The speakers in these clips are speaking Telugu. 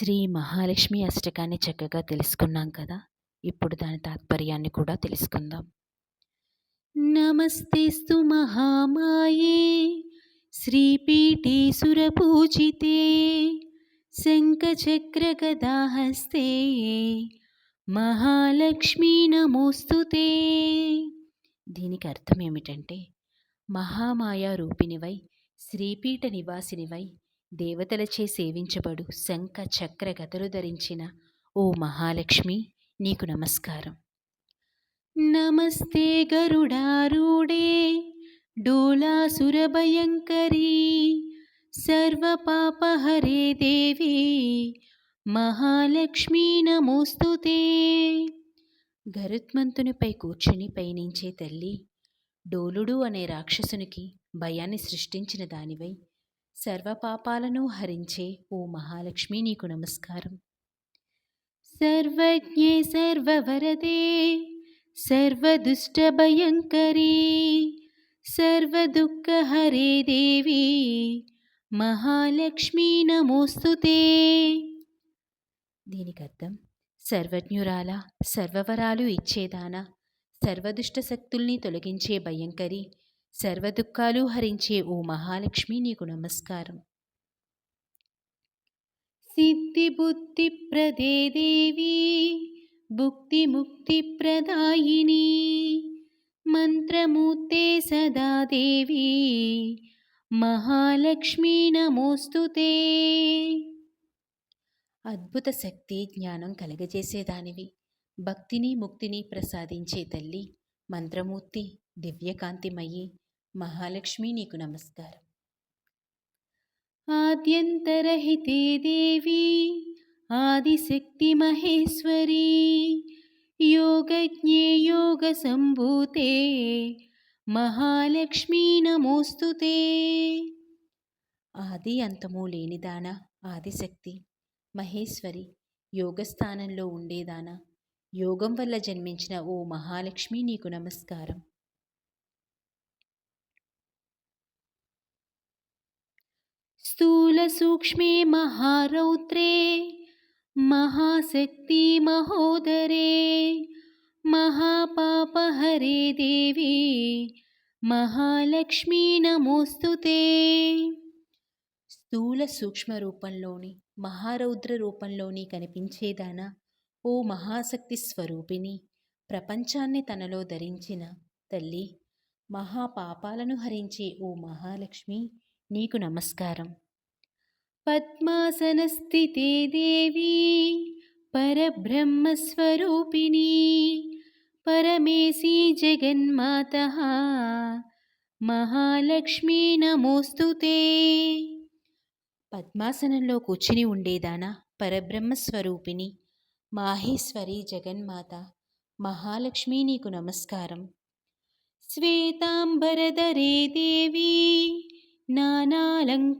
శ్రీ మహాలక్ష్మి అష్టకాన్ని చక్కగా తెలుసుకున్నాం కదా! ఇప్పుడు దాని తాత్పర్యాన్ని కూడా తెలుసుకుందాం. నమస్తేస్తు మహామాయే! శ్రీపీఠే సురపూజితే! శంఖచక్రగదాహస్తే! మహాలక్ష్మీ నమోస్తుతే దీనికి అర్థం ఏమిటంటే మహామాయా రూపిణివై శ్రీపీఠ నివాసినివై దేవతలచే సేవించబడు శంఖ చక్ర గతలు ధరించిన ఓ మహాలక్ష్మి నీకు నమస్కారం. నమస్తే గరుడారూఢే డోలాసురభయంకరీ సర్వపాపహరే దేవి మహాలక్ష్మీ నమోస్తుతే. గరుత్మంతునిపై కూర్చుని పయనించే తల్లి డోలుడు అనే రాక్షసునికి భయాన్ని సృష్టించిన దానివై సర్వపాపాలను హరించే ఓ మహాలక్ష్మి నీకు నమస్కారం. సర్వజ్ఞే సర్వవరదే సర్వదుష్టభయంకరీ సర్వదుఃఖహరే దేవి మహాలక్ష్మీ నమోస్తుతే. దీనికి అర్థం సర్వజ్ఞురాల సర్వవరాలు ఇచ్చేదాన సర్వదుష్ట శక్తుల్ని తొలగించే భయంకరి సర్వదుఃఖాలు హరించే ఓ మహాలక్ష్మి నీకు నమస్కారం. సిద్ధిబుద్ధిప్రదే దేవి భుక్తిముక్తిప్రదాయిని మంత్రమూర్తే సదా దేవి మహాలక్ష్మీ నమోస్తుతే అద్భుత శక్తి జ్ఞానం కలగజేసేదానివి. భక్తిని ముక్తిని ప్రసాదించే తల్లి మంత్రమూర్తి. దివ్యకాంతిమయ్యి మహాలక్ష్మి నీకు నమస్కారం. ఆద్యంతరహితే దేవి ఆదిశక్తి మహేశ్వరి యోగజ్ఞే యోగ సంభూతే మహాలక్ష్మీ నమోస్తుతే ఆది అంతము లేనిదాన ఆదిశక్తి మహేశ్వరి యోగస్థానంలో ఉండేదాన యోగం వల్ల జన్మించిన ఓ మహాలక్ష్మి నీకు నమస్కారం. స్థూల సూక్ష్మే మహారౌత్రే మహాశక్తి మహోదరే మహాపాపహరే దేవి మహాలక్ష్మీ నమోస్తుతే స్థూల సూక్ష్మ రూపంలోని మహారౌద్ర రూపంలోని కనిపించేదానా? ఓ మహాశక్తి స్వరూపిణి ప్రపంచాన్ని తనలో ధరించిన తల్లి మహాపాపాలను హరించే ఓ మహాలక్ష్మి నీకు నమస్కారం. పద్మాసనస్థితే దేవి పరబ్రహ్మస్వరూపిణి పరమేశీ జగన్మాత మహాలక్ష్మీ నమోస్తుతే పద్మాసనంలో కూర్చుని ఉండేదానా? పరబ్రహ్మస్వరూపిణి మాహేశ్వరి జగన్మాత మహాలక్ష్మి నీకు నమస్కారం. శ్వేతాంబరధరే దేవి నానాలంకారభూషితే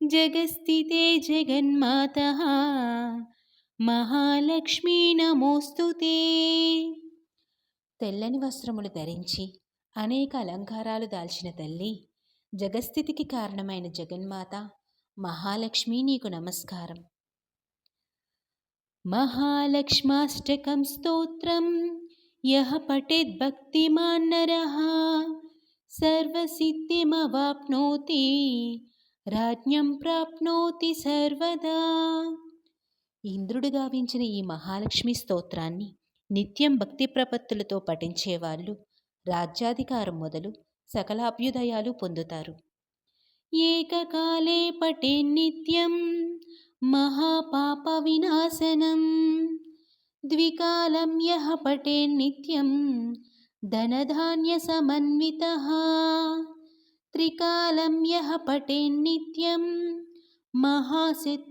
జగస్థితే జగన్మాత మహాలక్ష్మీ నమోస్తుతే తెల్లని వస్త్రములు ధరించి అనేక అలంకారాలు దాల్చిన తల్లి జగస్థితికి కారణమైన జగన్మాత మహాలక్ష్మి నీకు నమస్కారం महालक्ष्माष्टकं स्तोत्रं यः पठेद्भक्तिमान् नरः सर्वसिद्धिमवाप्नोति రాజ్ఞం ప్రాప్నోతి సర్వదా ఇంద్రుడు గావించిన ఈ మహాలక్ష్మి స్తోత్రాన్ని నిత్యం భక్తి ప్రపత్తులతో పఠించేవాళ్ళు రాజ్యాధికారం మొదలు సకలాభ్యుదయాలు పొందుతారు ఏకకాలే పటే నిత్యం महापापविनाशनं द्विकालं यः पठेन्नित्यं धनधान्यसमन्वितः त्रिकालं यः पठेन्नित्यं महाशत्रुविनाशनं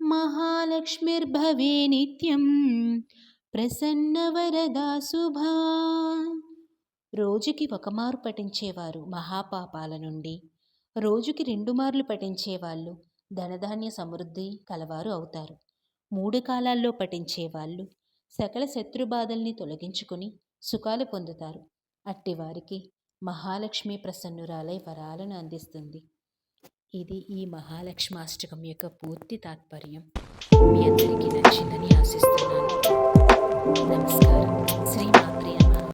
महालक्ष्मीर्भवे नित्यं ప్రసన్నవరదా శుభా రోజుకి ఒక మారు పఠించేవారు మహాపాపాల నుండి రోజుకి రెండు మార్లు పఠించేవాళ్ళు ధనధాన్య సమృద్ధి కలవారు అవుతారు మూడు కాలాల్లో పఠించేవాళ్ళు సకల శత్రుబాధల్ని తొలగించుకుని సుఖాలు పొందుతారు. అట్టివారికి మహాలక్ష్మి ప్రసన్నురాలై వరాలను అందిస్తుంది. ఇది ఈ మహాలక్ష్మాష్టకం యొక్క పూర్తి తాత్పర్యం. మీ అందరికీ నచ్చిందని ఆశిస్తున్నాను. నమస్కారం.